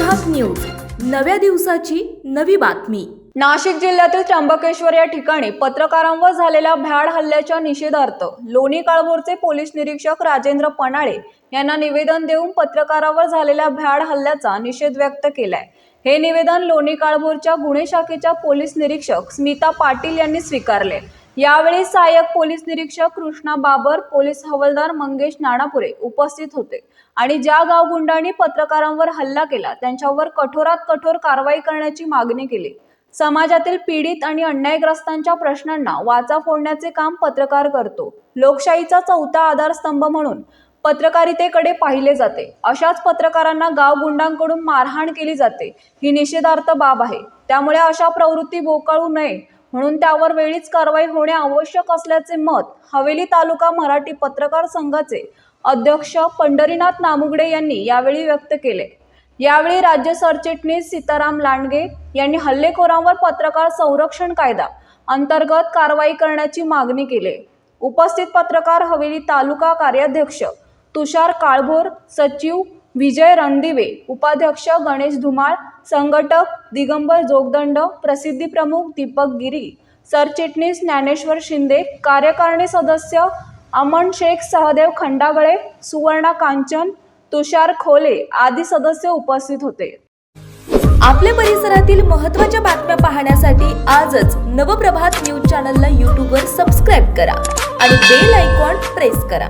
News नव्या दिवसाची नवी बातमी. नाशिक जिल्ह्यातील त्र्यंबकेश्वर या ठिकाणी पत्रकारांवर झालेल्या भ्याड हल्ल्याच्या निषेधार्थ लोणी काळभोरचे पोलीस निरीक्षक राजेंद्र पनाळे यांना निवेदन देऊन पत्रकारावर झालेल्या भ्याड हल्ल्याचा निषेध व्यक्त केलाय. हे निवेदन लोणी काळभोरच्या गुन्हे शाखेच्या पोलीस निरीक्षक स्मिता पाटील यांनी स्वीकारले यावेळी सहाय्यक पोलीस निरीक्षक कृष्णा बाबर पोलीस हवालदार मंगेश नाणापुरे उपस्थित होते. आणि ज्या गावगुंडांनी पत्रकारांवर हल्ला केला त्यांच्यावर कठोरात कठोर कारवाई करण्याची मागणी केली. समाजातील पीडित आणि अन्यायग्रस्तांच्या प्रश्नांना वाचा फोडण्याचे काम पत्रकार करतो. लोकशाहीचा चौथा आधारस्तंभ म्हणून पत्रकारितेकडे पाहिले जाते. अशाच पत्रकारांना गावगुंडांकडून मारहाण केली जाते. ही निषेधार्थ बाब आहे. त्यामुळे अशा प्रवृत्ती बोकाळू नये म्हणून त्यावर वेळीच कारवाई होणे आवश्यक असल्याचे मत हवेली तालुका मराठी पत्रकार संघाचे अध्यक्ष पंढरीनाथ नामुगडे यांनी यावेळी व्यक्त केले. यावेळी राज्य सरचिटणीस सीताराम लांडगे यांनी हल्लेखोरांवर पत्रकार संरक्षण कायदा अंतर्गत कारवाई करण्याची मागणी केली. उपस्थित पत्रकार हवेली तालुका कार्याध्यक्ष तुषार काळभोर सचिव विजय रणदिवे उपाध्यक्ष गणेश धुमाळ संघटक दिगंबर जोगदंड प्रसिद्धी प्रमुख दीपक गिरी सरचिटणीस ज्ञानेश्वर शिंदे कार्यकारिणी सदस्य अमन शेख सहदेव खंडागळे सुवर्णा कांचन तुषार खोले आदी सदस्य उपस्थित होते. आपल्या परिसरातील महत्त्वाच्या बातम्या पाहण्यासाठी आजच नवप्रभात न्यूज चॅनलला यूट्यूबवर सबस्क्राईब करा आणि बेल आयकॉन प्रेस करा.